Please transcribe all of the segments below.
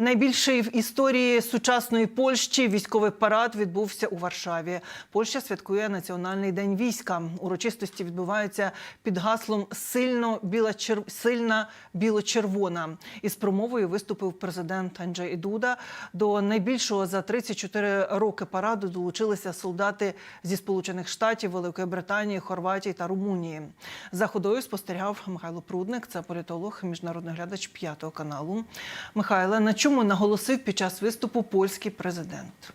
Найбільший в історії сучасної Польщі військовий парад відбувся у Варшаві. Польща святкує Національний день війська. Урочистості відбуваються під гаслом Сильно біла чер... сильна біло-червона. Із промовою виступив президент Анджей Дуда. До найбільшого за 34 роки параду долучилися солдати зі Сполучених Штатів, Великої Британії, Хорватії та Румунії. За ходою спостерігав Михайло Прудник, це політолог, міжнародний глядач п'ятого каналу. Михайле, на чому наголосив під час виступу польський президент?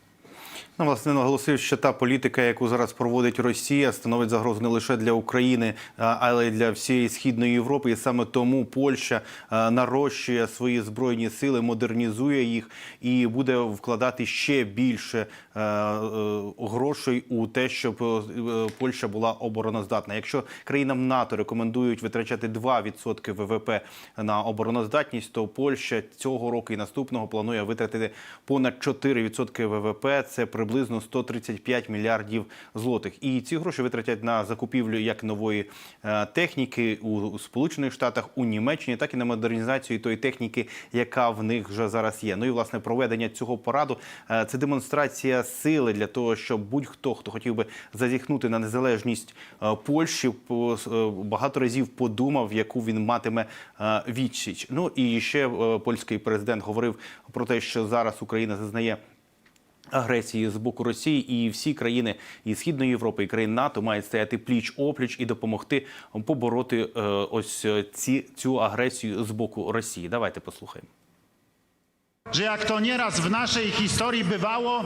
Ну, власне, наголосив, що та політика, яку зараз проводить Росія, становить загрозу не лише для України, але й для всієї східної Європи. І саме тому Польща нарощує свої збройні сили, модернізує їх і буде вкладати ще більше е, грошей у те, щоб е, Польща була обороноздатна. Якщо країнам НАТО рекомендують витрачати 2% ВВП на обороноздатність, то Польща цього року і наступного планує витратити понад 4% ВВП. Це приблизно 135 мільярдів злотих. І ці гроші витратять на закупівлю як нової е, техніки у, Сполучених Штатах, у Німеччині, так і на модернізацію тої техніки, яка в них вже зараз є. Ну і власне проведення цього параду е, це демонстрація сили для того, щоб будь-хто, хто хотів би зазіхнути на незалежність е, Польщі, по- багато разів подумав, яку він матиме відсіч. Ну і ще польський президент говорив про те, що зараз Україна зазнає. Агресії з боку Росії і всі країни і Східної Європи, і країн НАТО мають стояти пліч опліч і допомогти побороти е, ось е, ці цю агресію з боку Росії. Давайте послухаємо. że jak to nieraz w naszej historii bywało,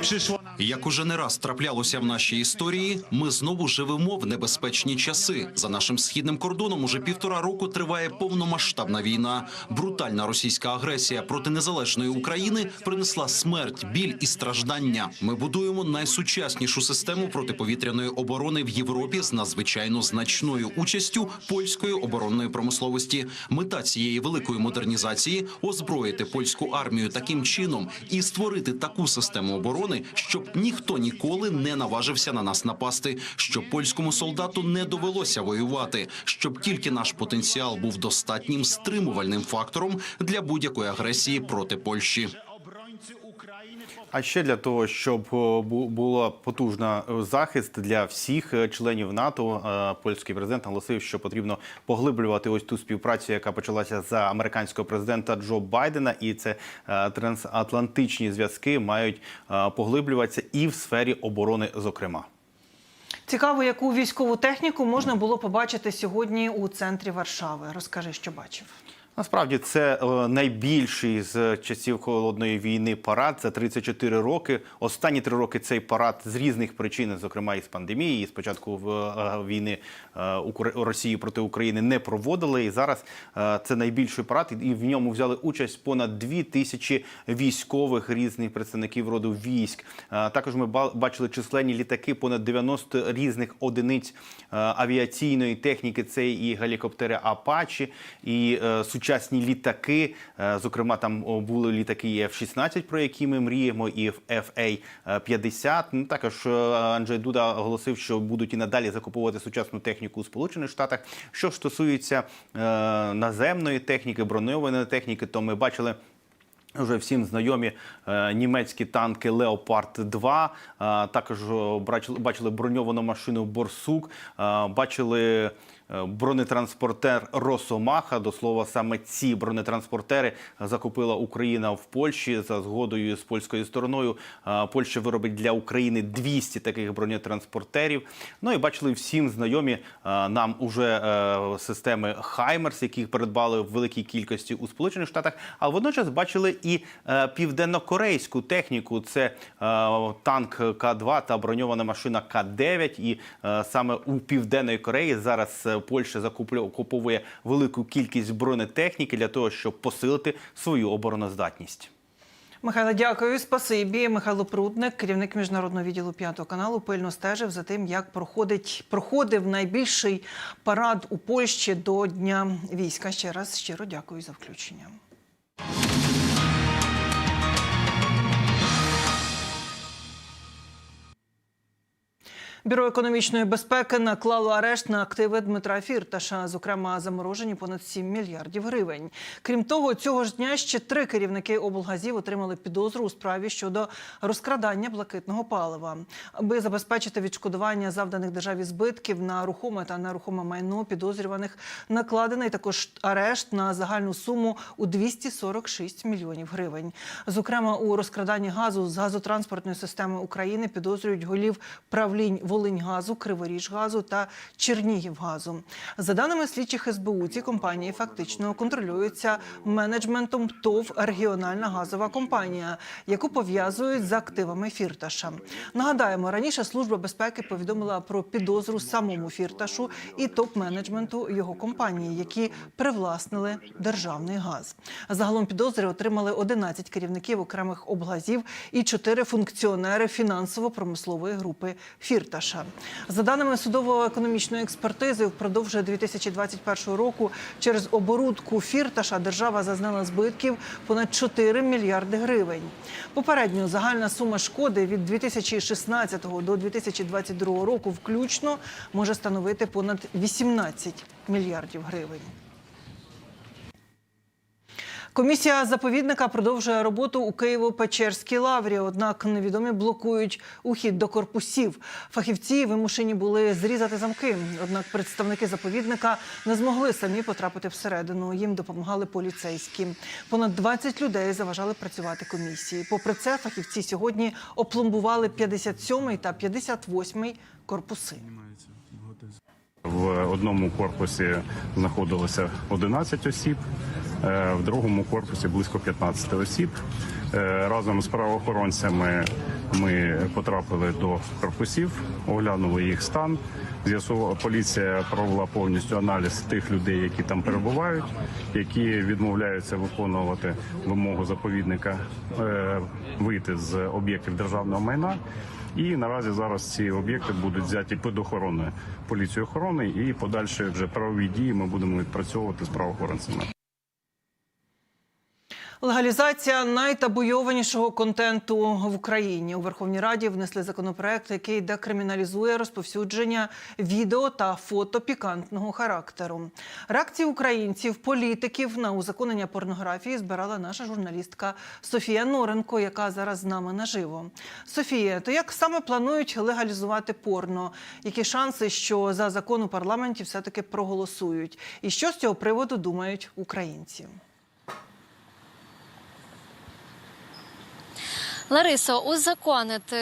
przyszło nam. Як уже не раз траплялося в нашій історії, ми знову живемо в небезпечні часи. За нашим східним кордоном уже півтора року триває повномасштабна війна. Брутальна російська агресія проти незалежної України принесла смерть, біль і страждання. Ми будуємо найсучаснішу систему протиповітряної оборони в Європі з надзвичайно значною участю польської оборонної промисловості. Мета цієї великої модернізації озброїти польську армію таким чином і створити таку систему оборони, щоб ніхто ніколи не наважився на нас напасти, щоб польському солдату не довелося воювати, щоб тільки наш потенціал був достатнім стримувальним фактором для будь-якої агресії проти Польщі. А ще для того, щоб е, була потужна е, захист для всіх е, членів НАТО, польський президент наголосив, що потрібно поглиблювати ось ту співпрацю, яка почалася за американського президента Джо Байдена, і це трансатлантичні зв'язки мають поглиблюватися і в сфері оборони, зокрема. Цікаво, яку військову техніку можна було побачити сьогодні у центрі Варшави. Розкажи, що бачив. Насправді це е, найбільший з часів холодної війни парад за 34 роки. Останні три роки цей парад з різних причин, зокрема із пандемії, і спочатку е, війни е, Росії проти України не проводили. І зараз це найбільший парад, і в ньому взяли участь понад дві тисячі військових різних представників роду військ. Також ми бачили численні літаки, понад 90 різних одиниць авіаційної техніки. Це і гелікоптери Апачі, і е, сучасні літаки. Е, Зокрема, там були літаки і F-16, про які ми мріємо, і FA-50. Ну, також е, Анджей Дуда оголосив, що будуть і надалі закуповувати сучасну техніку у Сполучених Штатах. Що ж стосується е, наземної техніки, броньованої техніки, то ми бачили. Вже всім знайомі німецькі танки Леопард 2 е, також бачили, броньовану машину Борсук, бачили бронетранспортер Росомаха. До слова, саме ці бронетранспортери закупила Україна в Польщі за згодою з польською стороною. Е, Польща виробить для України 200 таких бронетранспортерів. Ну і бачили всім знайомі е, нам уже е, системи Хаймерс, яких придбали в великій кількості у Сполучених Штатах. А водночас бачили і е, південнокорейську техніку. Це е, танк К-2 та броньована машина К-9. І е, саме у південної Кореї зараз е, Польща закуплю- куповує велику кількість бронетехніки для того, щоб посилити свою обороноздатність. Михайло, дякую. Спасибі. Михайло Прудник, керівник міжнародного відділу п'ятого каналу, пильно стежив за тим, як проходить проходив найбільший парад у Польщі до Дня війська. Ще раз щиро дякую за включення. Бюро економічної безпеки наклало арешт на активи Дмитра Фірташа, зокрема заморожені понад 7 мільярдів гривень. Крім того, цього ж дня ще три керівники облгазів отримали підозру у справі щодо розкрадання блакитного палива. Аби забезпечити відшкодування завданих державі збитків на рухоме та нерухоме майно підозрюваних, накладений також арешт на загальну суму у 246 мільйонів гривень. Зокрема, у розкраданні газу з газотранспортної системи України підозрюють голів правлінь Волиньгазу, Криворіжгазу та Чернігівгазу. За даними слідчих СБУ, ці компанії фактично контролюються менеджментом ТОВ Регіональна газова компанія, яку пов'язують з активами Фірташа. Нагадаємо, раніше служба безпеки повідомила про підозру самому Фірташу і топ-менеджменту його компанії, які привласнили державний газ. Загалом підозри отримали 11 керівників окремих облгазів і 4 функціонери фінансово-промислової групи Фірташа. За даними судово-економічної експертизи, впродовж 2021 року через оборудку Фірташа держава зазнала збитків понад 4 мільярди гривень. Попередньо загальна сума шкоди від 2016 до 2022 року включно може становити понад 18 мільярдів гривень. Комісія заповідника продовжує роботу у Києво-Печерській лаврі. Однак невідомі блокують ухід до корпусів. Фахівці вимушені були зрізати замки. Однак представники заповідника не змогли самі потрапити всередину. Їм допомагали поліцейські. Понад 20 людей заважали працювати комісії. Попри це, фахівці сьогодні опломбували 57 та 58 корпуси. В одному корпусі знаходилося 11 осіб, в другому корпусі близько 15 осіб. Е, Разом з правоохоронцями ми потрапили до корпусів, оглянули їх стан. З'ясувала поліція провела повністю аналіз тих людей, які там перебувають, які відмовляються виконувати вимогу заповідника е, вийти з об'єктів державного майна. І наразі зараз ці об'єкти будуть взяті під охороною поліцією охорони, і подальші вже правові дії ми будемо відпрацьовувати з правоохоронцями. Легалізація найтабуйованішого контенту в Україні у Верховній Раді внесли законопроект, який декриміналізує розповсюдження відео та фото пікантного характеру. Реакції українців, політиків на узаконення порнографії збирала наша журналістка Софія Норенко, яка зараз з нами наживо. Софія, то як саме планують легалізувати порно? Які шанси, що за закон у парламенті все таки проголосують? І що з цього приводу думають українці? Ларисо, узаконити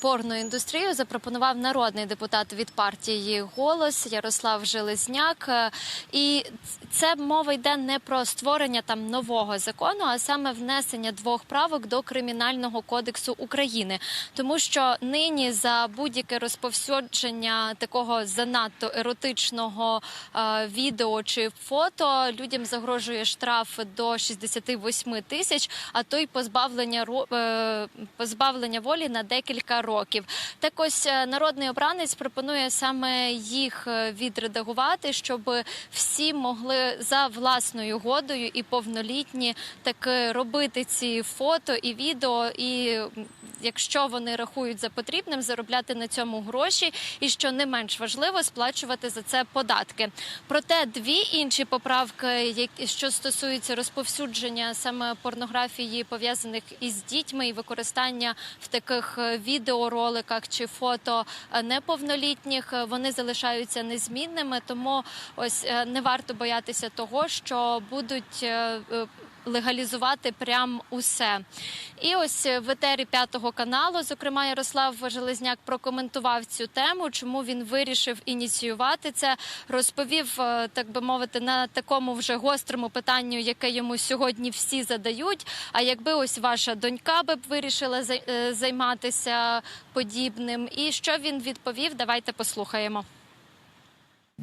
порноіндустрію запропонував народний депутат від партії Голос Ярослав Железняк. Е, І це мова йде не про створення там нового закону, а саме внесення двох правок до кримінального кодексу України, тому що нині за будь-яке розповсюдження такого занадто еротичного е, відео чи фото людям загрожує штраф до 68 тисяч, а то й позбавлення е, позбавлення волі на декілька років. Так ось е, народний обранець пропонує саме їх е, відредагувати, щоб всі могли за власною годою і повнолітні таки робити ці фото і відео, і якщо вони рахують за потрібним, заробляти на цьому гроші, і що не менш важливо, сплачувати за це податки. Проте дві інші поправки, які що стосуються розповсюдження саме порнографії, пов'язаних із дітьми і використання в таких е, відеороликах чи фото е, неповнолітніх, е, вони залишаються незмінними. Тому ось не варто боятися того, що будуть. Е, е, Легалізувати прям усе, і ось в етері п'ятого каналу, зокрема, Ярослав Железняк прокоментував цю тему, чому він вирішив ініціювати це. Розповів, е, так би мовити, на такому вже гострому питанню, яке йому сьогодні всі задають. А якби ось ваша донька би б вирішила е, займатися подібним, і що він відповів? Давайте послухаємо.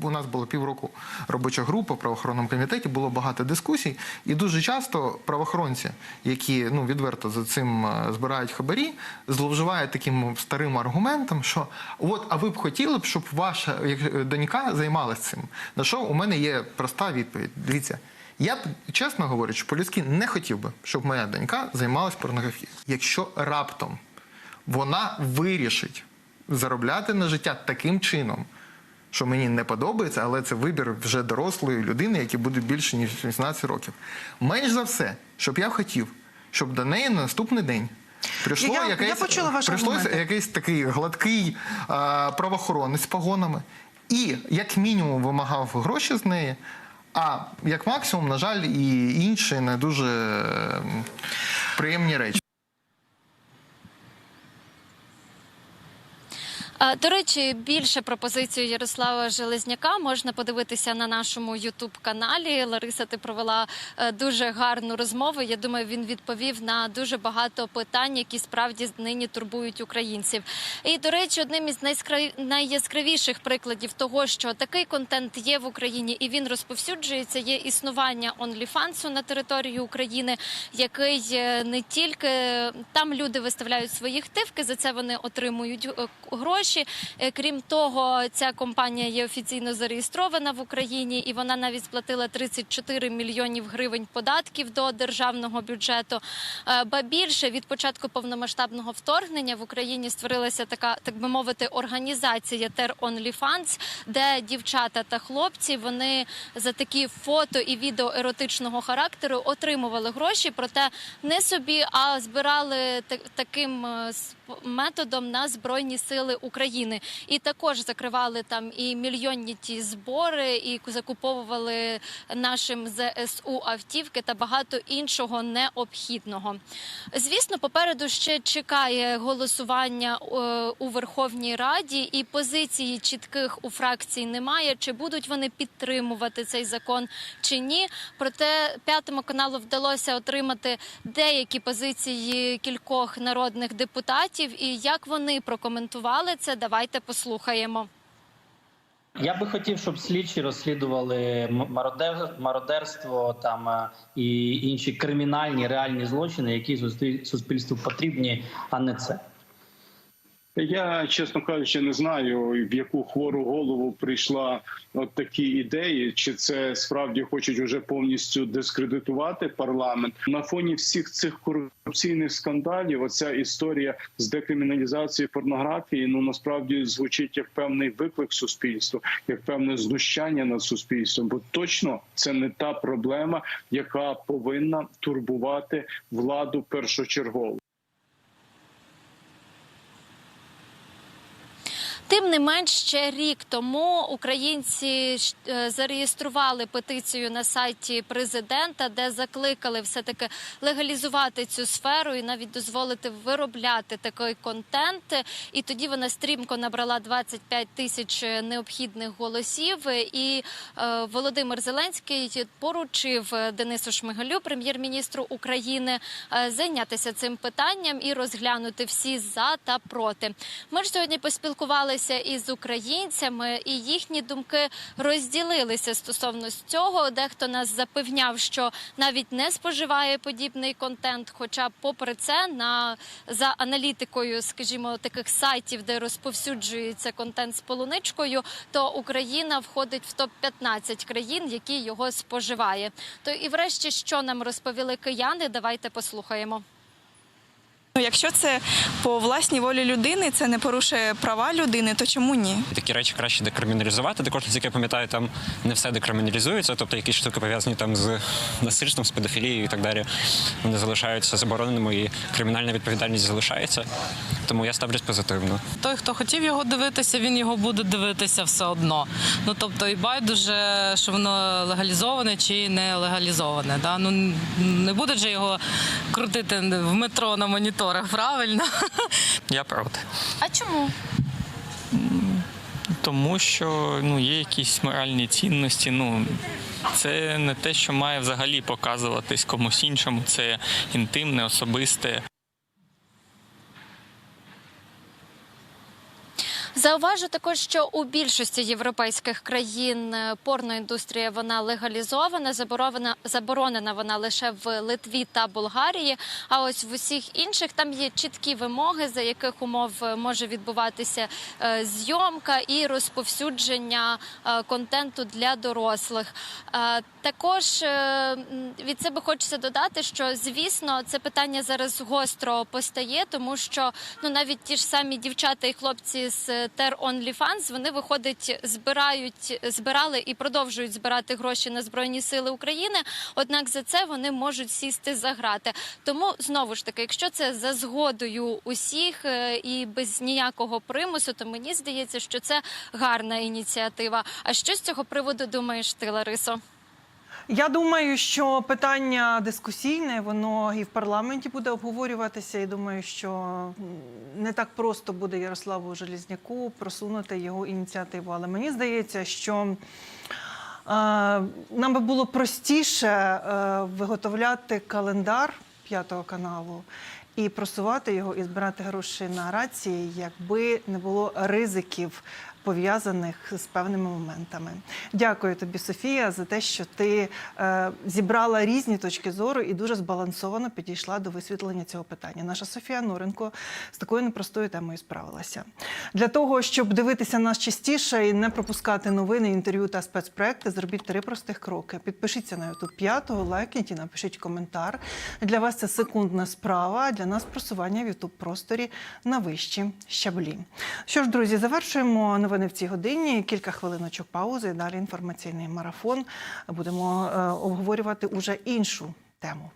У нас було півроку робоча група в правоохоронному комітеті, було багато дискусій, і дуже часто правоохоронці, які ну відверто за цим е, збирають хабарі, зловживають таким старим аргументом, що от, а ви б хотіли б, щоб ваша донька займалася цим. На що у мене є проста відповідь. Дивіться. Я б, чесно говорячи, по-людськи не хотів би, щоб моя донька займалась порнографією. Якщо раптом вона вирішить заробляти на життя таким чином, що мені не подобається, але це вибір вже дорослої людини, які буде більше ніж 18 років. Менш за все, щоб я хотів, щоб до неї на наступний день. Прийшло Я- я якесь, почула ваші прийшло якийсь такий гладкий а, правоохоронець з погонами і як мінімум вимагав гроші з неї, а як максимум, на жаль, і інші не дуже приємні речі. А, До речі, більше пропозицію Ярослава Железняка можна подивитися на нашому Ютуб-каналі. Лариса, ти провела е, дуже гарну розмову. Я думаю, він відповів на дуже багато питань, які справді нині турбують українців. І до речі, одним із найяскравіших прикладів того, що такий контент є в Україні і він розповсюджується, є існування OnlyFans на території України, який е, не тільки там люди виставляють свої хтивки, за це вони отримують е, гроші. Е, Крім того, ця компанія є офіційно зареєстрована в Україні, і вона навіть сплатила 34 мільйонів гривень податків до державного бюджету. Е, Ба більше від початку повномасштабного вторгнення в Україні створилася така, так би мовити, організація Тер OnlyFans, де дівчата та хлопці вони за такі фото і відео еротичного характеру отримували гроші, проте не собі, а збирали та- таким е, методом на збройні сили України. І також закривали там і мільйонні ті збори, і закуповували нашим ЗСУ автівки та багато іншого необхідного. Звісно, попереду ще чекає голосування е, у Верховній Раді, і позиції чітких у фракції немає. Чи будуть вони підтримувати цей закон чи ні? Проте п'ятому каналу вдалося отримати деякі позиції кількох народних депутатів. І як вони прокоментували це, давайте послухаємо. Я би хотів, щоб слідчі розслідували мародерство там е, і інші кримінальні реальні злочини, які суспіль- суспільству потрібні, а не це. Я, чесно кажучи, не знаю, в яку хвору голову прийшла от такі ідеї, чи це справді хочуть уже повністю дискредитувати парламент на фоні всіх цих корупційних скандалів. Оця історія з декриміналізацією порнографії ну насправді звучить як певний виклик суспільству, як певне знущання над суспільством. Бо точно це не та проблема, яка повинна турбувати владу першочергово. Тим не менш, ще рік тому українці е, зареєстрували петицію на сайті президента, де закликали все таки легалізувати цю сферу і навіть дозволити виробляти такий контент. І тоді вона стрімко набрала 25 тисяч необхідних голосів. І е, Володимир Зеленський поручив Денису Шмигалю, прем'єр-міністру України, е, зайнятися цим питанням і розглянути всі за та проти. Ми ж сьогодні поспілкувалися із українцями, і їхні думки розділилися стосовно цього. Дехто нас запевняв, що навіть не споживає подібний контент. Хоча, попри це, на за аналітикою, скажімо, таких сайтів, де розповсюджується контент з полуничкою, то Україна входить в топ 15 країн, які його споживає. То і врешті, що нам розповіли кияни, давайте послухаємо. Ну, якщо це по власній волі людини, це не порушує права людини, то чому ні? Такі речі краще декриміналізувати. Також, наскільки я пам'ятаю, там не все декриміналізується, тобто якісь штуки пов'язані там з насильством, з педофілією і так далі. Вони залишаються забороненими і кримінальна відповідальність залишається. Тому я ставлюсь позитивно. Той, хто хотів його дивитися, він його буде дивитися все одно. Ну тобто, і байдуже, що воно легалізоване чи не легалізоване. Да? Ну не будуть же його крутити в метро на моніторах, правильно? Я проти. А чому? Тому що ну, є якісь моральні цінності. Ну, це не те, що має взагалі показуватись комусь іншому. Це інтимне, особисте. Зауважу також, що у більшості європейських країн е, порноіндустрія вона легалізована, заборонена, заборонена вона лише в Литві та Болгарії. А ось в усіх інших там є чіткі вимоги, за яких умов е, може відбуватися е, зйомка і розповсюдження контенту для дорослих. Також від себе хочеться додати, що звісно це питання зараз гостро постає, тому що ну навіть ті ж самі дівчата і хлопці з Ter OnlyFans, вони виходить, збирають, збирали і продовжують збирати гроші на збройні сили України. Однак за це вони можуть сісти за грати. Тому знову ж таки, якщо це за згодою усіх е, і без ніякого примусу, то мені здається, що це гарна ініціатива. А що з цього приводу думаєш ти, Ларисо? Я думаю, що питання дискусійне, воно і в парламенті буде обговорюватися. І думаю, що не так просто буде Ярославу Желізняку просунути його ініціативу. Але мені здається, що нам би було простіше е, виготовляти календар п'ятого каналу. І просувати його і збирати гроші на рації, якби не було ризиків пов'язаних з певними моментами. Дякую тобі, Софія, за те, що ти е, зібрала різні точки зору і дуже збалансовано підійшла до висвітлення цього питання. Наша Софія Норенко з такою непростою темою справилася. Для того, щоб дивитися нас частіше і не пропускати новини, інтерв'ю та спецпроекти, зробіть три простих кроки. Підпишіться на YouTube 5, лайкніть і напишіть коментар. Для вас це секундна справа, а для нас просування в YouTube просторі на вищі щаблі. Що ж, друзі, завершуємо новини в цій годині. Кілька хвилиночок паузи. Далі інформаційний марафон. Будемо е, обговорювати уже іншу тему.